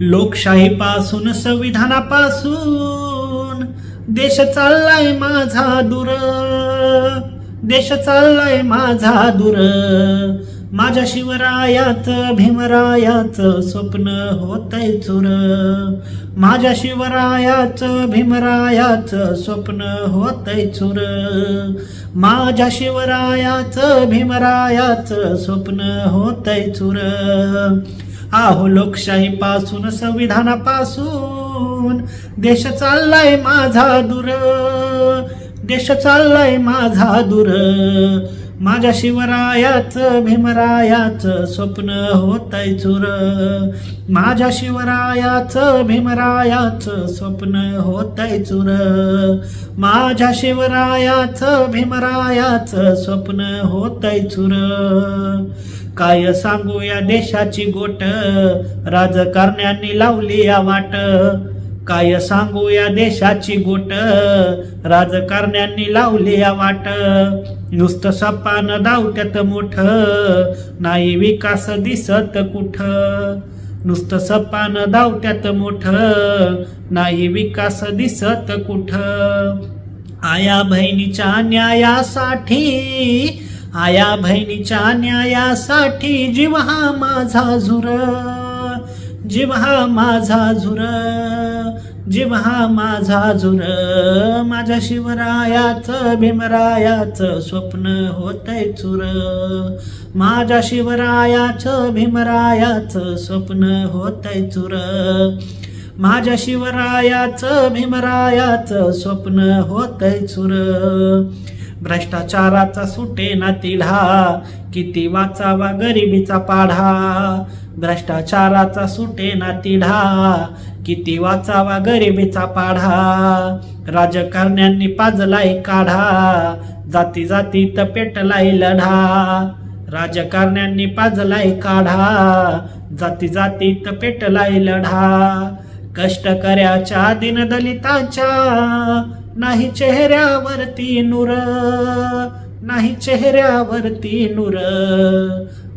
लोकशाहीपासून संविधानापासून. देश चाललाय माझा दूर. देश चाललाय माझा दूर. माझ्या शिवरायाच भीमरायाच स्वप्न होतय चुर. माझ्या शिवरायाच भीमरायाच स्वप्न होतय चुर. माझ्या शिवरायाच भीमरायाच स्वप्न होतय चुर. आहो लोकशाहीपासून संविधानापासून. देश चाललाय माझा दूर देश चाललाय माझा दूर. माझ्या शिवरायाच भीमरायाच स्वप्न होतय चुर. माझ्या शिवरायाच भीमरायाच स्वप्न होतय चुर. माझ्या शिवरायाच भीमरायाच स्वप्न होतय चुर. काय सांगू या देशाची गोट? राजकारण्यांनी लावली या वाट. काय सांगू या देशाची गोट? राजकारण्यांनी लावली या वाट. नुसतं सपान दावत्यात मोठ. नाही विकास दिसत कुठ? नुसतं सपान दावत्यात मोठ. नाही विकास दिसत कुठ? आया बहिणीच्या न्यायासाठी आया बहिणीच्या न्यायासाठी जीव हा माझा झुर जिव्हा माझा झुर जिव्हा माझा झुर. माझ्या शिवरायाच भीमरायाच स्वप्न होतय चुर. माझ्या शिवरायाच भीमरायाच स्वप्न होतय चुर. माझ्या शिवरायाच भीमरायाच स्वप्न होतय चुर. भ्रष्टाचाराचा सुटे ना तिढा किती वाचावा गरिबीचा पाढा. भ्रष्टाचाराचा सुटे ना तिढा किती वाचावा गरिबीचा पाढा. राजकारण्यांनी पाजलाय काढा जाती जाती तर पेटलाय लढा. राजकारण्यांनी पाजलाय काढा जाती जाती तर पेटलाय लढा. कष्टकऱ्याच्या दिनदलिताच्या नाही चेहऱ्यावरती नूर नाही चेहऱ्यावरती नूर.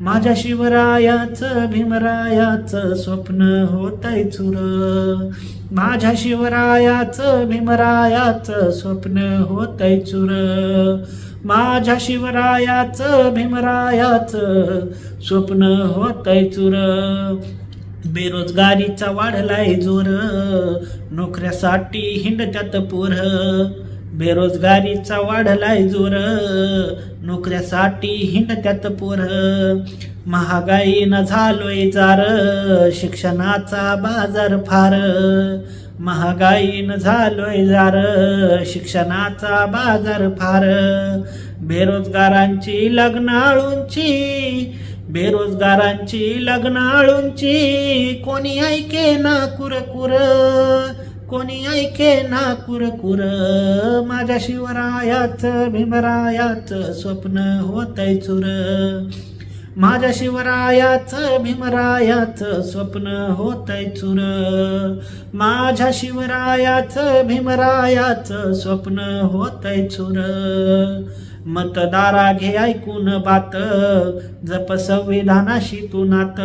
माझ्या शिवरायाच भीमरायाच स्वप्न होतय चुर. माझ्या शिवरायाच भीमरायाच स्वप्न होतय चुर. माझ्या शिवरायाच भीमरायाच स्वप्न होतय चुर. बेरोजगारीचा वाढलाय जोर. नोकऱ्यासाठी हिंडत्यात पोर. बेरोजगारीचा वाढलाय जोर. नोकऱ्यासाठी हिंडत्यात पोर. महागाईनं झालोय जार शिक्षणाचा बाजार फार. महागाईनं झालोय जार. शिक्षणाचा बाजार फार. बेरोजगारांची लग्नाळूंची बेरोजगारांची लग्नाळूंची. कोणी ऐके ना कुरकुर कोणी ऐके ना कुरकुर. माझ्या शिवरायाच भीमरायाच स्वप्न होतय चुर. माझ्या शिवरायाच भीमरायाच स्वप्न होतय चुर. माझ्या शिवरायाच भीमरायाच स्वप्न होतय चुर. मतदारा घे ऐकून बात जप संविधानाशी तू नात.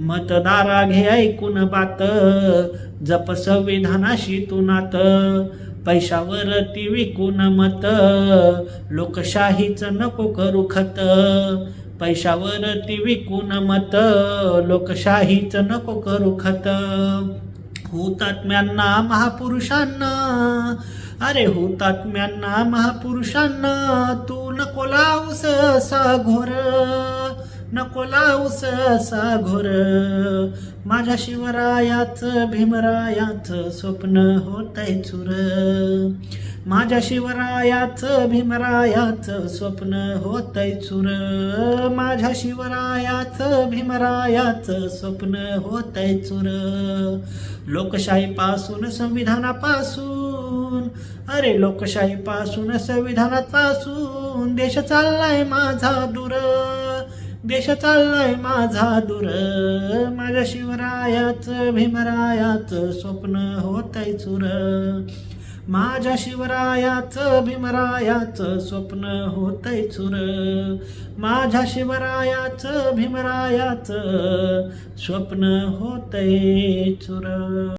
मतदारा घे ऐकून बात जप संविधानाशी तू नात. पैशावर ती विकून मत लोकशाहीच नको करू खत. पैशावर ती विकून मत लोकशाहीच नको करू खत. हुतात्म्यांना महापुरुषांना अरे हो हुतात्म्यांना महापुरुषांना तू नको लावूस असा घोर नको लावूस असा घोर. माझ्या शिवरायाच भीमरायाच स्वप्न होतय चुर. माझ्या शिवरायाच भीमरायाच स्वप्न होतय चुर. माझ्या शिवरायाच भीमरायाच स्वप्न होतय चुर. लोकशाहीपासून संविधानापासून पासून. अरे लोकशाही पासून संविधानापासून. देश चाललाय माझा दूर. देश चाललाय माझा दूर. माझ्या शिवरायाच भीमरायाच स्वप्न होतय चुर. माझ्या शिवरायाचं भीमरायाचं स्वप्न होतय चुर. माझ्या शिवरायाचं भीमरायाचं स्वप्न होतय चुर.